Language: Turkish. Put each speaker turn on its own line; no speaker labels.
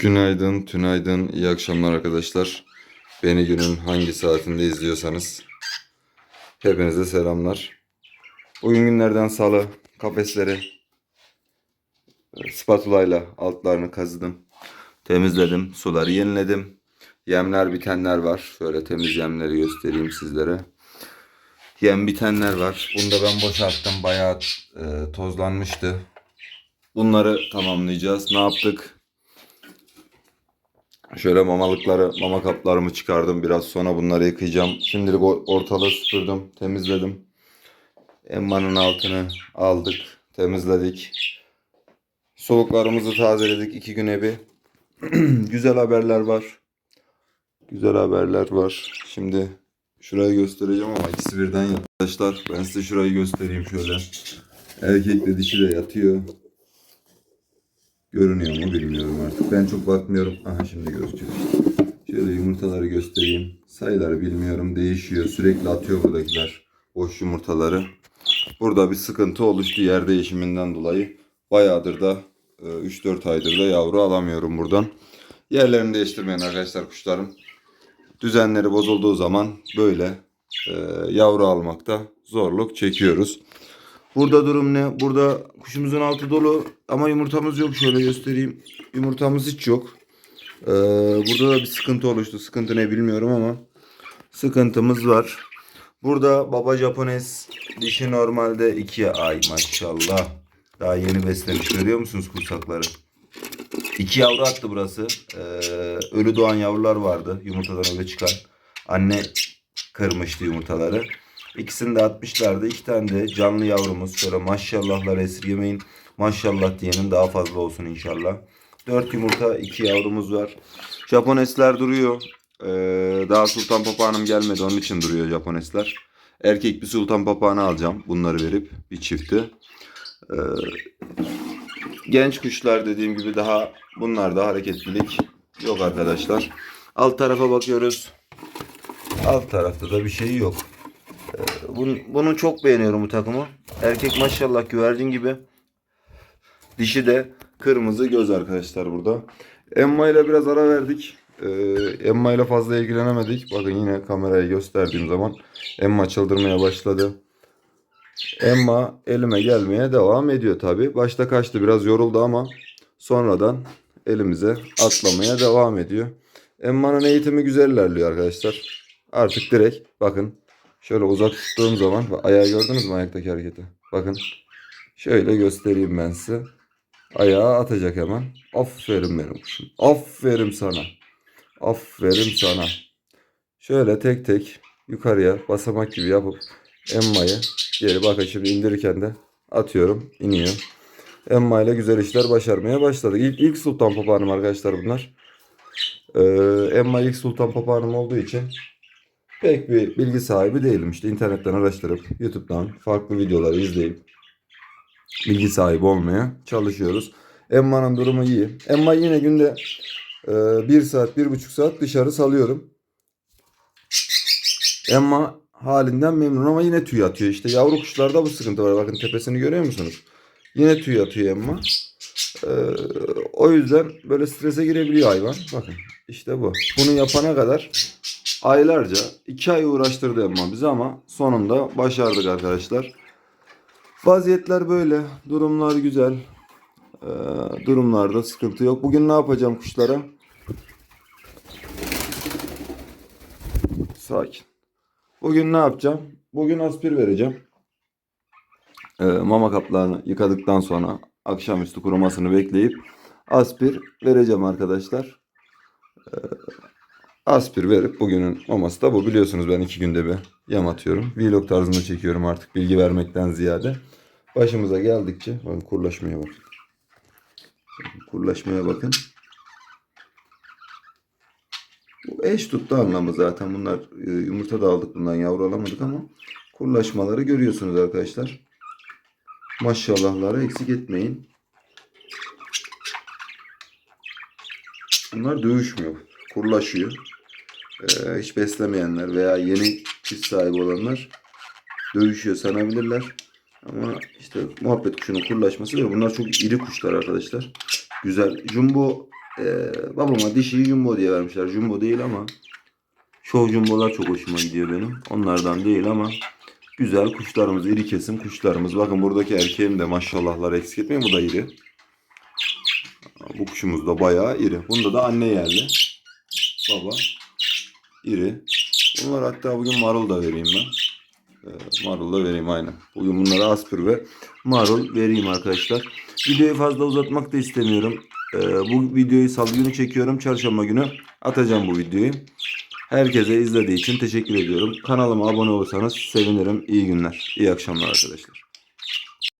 Günaydın, tünaydın, iyi akşamlar arkadaşlar. Beni günün hangi saatinde izliyorsanız hepinize selamlar. Bugün günlerden salı, kafesleri spatula ile altlarını kazıdım. Temizledim, suları yeniledim. Yemler bitenler var. Şöyle temiz yemleri göstereyim sizlere. Yem bitenler var. Bunu da ben boşalttım. Bayağı e, tozlanmıştı. Bunları tamamlayacağız. Ne yaptık? Şöyle mamalıkları, mama kaplarımı çıkardım. Biraz sonra bunları yıkayacağım. Şimdilik ortalığı süpürdüm, temizledim. Emmanın altını aldık, temizledik. Soğuklarımızı tazeledik iki güne bir. Güzel haberler var. Güzel haberler var. Şimdi şurayı göstereceğim ama ikisi birden yat- arkadaşlar. Ben size şurayı göstereyim şöyle. Erkekle dişi de yatıyor. Görünüyor mu bilmiyorum artık. Ben çok bakmıyorum. Aha şimdi gözüküyor. Şöyle yumurtaları göstereyim. Sayıları bilmiyorum. Değişiyor. Sürekli atıyor buradakiler. Boş yumurtaları. Burada bir sıkıntı oluştu yer değişiminden dolayı. Bayağıdır da e, 3-4 aydır da yavru alamıyorum buradan. Yerlerini değiştirmeyin arkadaşlar kuşlarım. Düzenleri bozulduğu zaman böyle e, yavru almakta zorluk çekiyoruz. Burada durum ne? Burada kuşumuzun altı dolu ama yumurtamız yok. Şöyle göstereyim. Yumurtamız hiç yok. Ee, burada da bir sıkıntı oluştu. Sıkıntı ne bilmiyorum ama sıkıntımız var. Burada baba Japones dişi normalde 2 ay maşallah. Daha yeni beslemiş görüyor musunuz kursakları? İki yavru attı burası. Ee, ölü doğan yavrular vardı. Yumurtadan öyle çıkan. Anne kırmıştı yumurtaları. İkisini de atmışlardı. İki tane de canlı yavrumuz. Şöyle maşallahlar esirgemeyin. Maşallah diyenin daha fazla olsun inşallah. Dört yumurta, iki yavrumuz var. Japonesler duruyor. Ee, daha sultan papağanım gelmedi. Onun için duruyor Japonesler. Erkek bir sultan papağanı alacağım. Bunları verip bir çifti. Ee, genç kuşlar dediğim gibi daha bunlarda hareketlilik yok arkadaşlar. Alt tarafa bakıyoruz. Alt tarafta da bir şey yok. Bunu, bunu çok beğeniyorum bu takımı. Erkek maşallah güvercin gibi. Dişi de kırmızı göz arkadaşlar burada. Emma ile biraz ara verdik. Ee, Emma ile fazla ilgilenemedik. Bakın yine kamerayı gösterdiğim zaman Emma çıldırmaya başladı. Emma elime gelmeye devam ediyor tabi. Başta kaçtı biraz yoruldu ama sonradan elimize atlamaya devam ediyor. Emma'nın eğitimi güzel ilerliyor arkadaşlar. Artık direkt bakın Şöyle uzak tuttuğum zaman ayağı gördünüz mü ayaktaki hareketi? Bakın şöyle göstereyim ben size. Ayağı atacak hemen. Aferin benim kuşum. Aferin sana. Aferin sana. Şöyle tek tek yukarıya basamak gibi yapıp emmayı geri bakın şimdi indirirken de atıyorum iniyor. Emma ile güzel işler başarmaya başladık. İlk, ilk sultan papağanım arkadaşlar bunlar. Ee, Emma ilk sultan papağanım olduğu için pek bir bilgi sahibi değilim. İşte internetten araştırıp YouTube'dan farklı videoları izleyip bilgi sahibi olmaya çalışıyoruz. Emma'nın durumu iyi. Emma yine günde e, bir saat, bir buçuk saat dışarı salıyorum. Emma halinden memnun ama yine tüy atıyor. İşte yavru kuşlarda bu sıkıntı var. Bakın tepesini görüyor musunuz? Yine tüy atıyor Emma. E, o yüzden böyle strese girebiliyor hayvan. Bakın işte bu. Bunu yapana kadar aylarca iki ay uğraştırdı Emma bizi ama sonunda başardık arkadaşlar. Vaziyetler böyle. Durumlar güzel. Ee, durumlarda sıkıntı yok. Bugün ne yapacağım kuşlara? Sakin. Bugün ne yapacağım? Bugün aspir vereceğim. Ee, mama kaplarını yıkadıktan sonra akşamüstü kurumasını bekleyip aspir vereceğim arkadaşlar. Aspir verip bugünün maması da bu. Biliyorsunuz ben iki günde bir yem atıyorum. Vlog tarzında çekiyorum artık bilgi vermekten ziyade. Başımıza geldikçe bakın kurlaşmaya bakın. Kurlaşmaya bakın. Bu eş tuttu anlamı zaten. Bunlar e, yumurta da aldık bundan yavru alamadık ama kurlaşmaları görüyorsunuz arkadaşlar. Maşallahları eksik etmeyin. Bunlar dövüşmüyor. Kurlaşıyor. Ee, hiç beslemeyenler veya yeni çift sahibi olanlar dövüşüyor sanabilirler. Ama işte muhabbet kuşunun kurlaşması ve bunlar çok iri kuşlar arkadaşlar. Güzel. Jumbo Ee, babama dişi jumbo diye vermişler. Jumbo değil ama show jumbolar çok hoşuma gidiyor benim. Onlardan değil ama güzel kuşlarımız, iri kesim kuşlarımız. Bakın buradaki erkeğim de maşallahlar eksik etmeyin. Bu da iri. Bu kuşumuz da bayağı iri. Bunda da anne yerli. Baba iri. Bunlar hatta bugün marul da vereyim ben. Ee, marul da vereyim aynen. Bugün bunlara aspir ve marul vereyim arkadaşlar. Videoyu fazla uzatmak da istemiyorum. Ee, bu videoyu salı günü çekiyorum. Çarşamba günü atacağım bu videoyu. Herkese izlediği için teşekkür ediyorum. Kanalıma abone olursanız sevinirim. İyi günler. İyi akşamlar arkadaşlar.